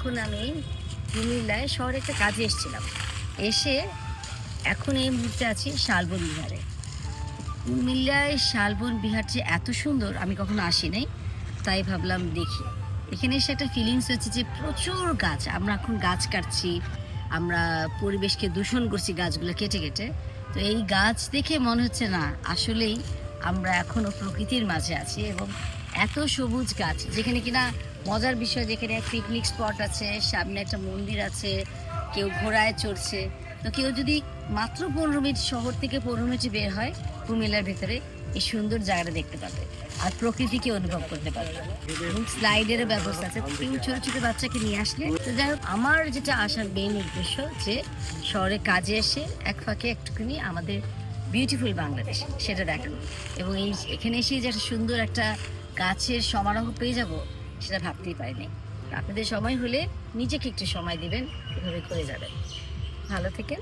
এখন আমি কুমিল্লায় শহরে একটা কাজে এসেছিলাম। এসে এখন এই মুহূর্তে আছি শালবন বিহারে। কুমিল্লায় শালবন বিহার যে এত সুন্দর, আমি কখনো আসি নাই, তাই ভাবলাম দেখি। এখানে এসে একটা ফিলিংস হচ্ছে যে প্রচুর গাছ, আমরা এখন গাছ কাটছি, আমরা পরিবেশকে দূষণ করছি গাছগুলো কেটে কেটে। তো এই গাছ দেখে মনে হচ্ছে না, আসলেই আমরা এখনও প্রকৃতির মাঝে আছি এবং এত সবুজ গাছ, যেখানে কিনা মজার বিষয় যেখানে পিকনিক স্পট আছে, সামনে একটা মন্দির আছে, কেউ ঘোড়ায় চড়ছে। তো কেউ যদি মাত্র পনেরো মিনিট শহর থেকে পনেরো মিনিট বের হয় কুমিল্লার ভেতরে, এই সুন্দর জায়গাটা দেখতে পাবে আর প্রকৃতিকে অনুভব করতে পারবে এবং স্লাইডেরও ব্যবস্থা আছে। কেউ ছোট ছোট বাচ্চাকে নিয়ে আসলে, তো যাই হোক, আমার যেটা আসার মেইন উদ্দেশ্য যে শহরে কাজে এসে এক ফাঁকে একটুখানি আমাদের বিউটিফুল বাংলাদেশ, সেটা দেখানো। এবং এই এখানে এসে যে একটা সুন্দর একটা গাছের সমারোহ পেয়ে যাব সেটা ভাবতেই পারিনি। আপনাদের সময় হলে নিজেকে একটু সময় দিবেন, এভাবে করে যাবেন। ভালো থেকে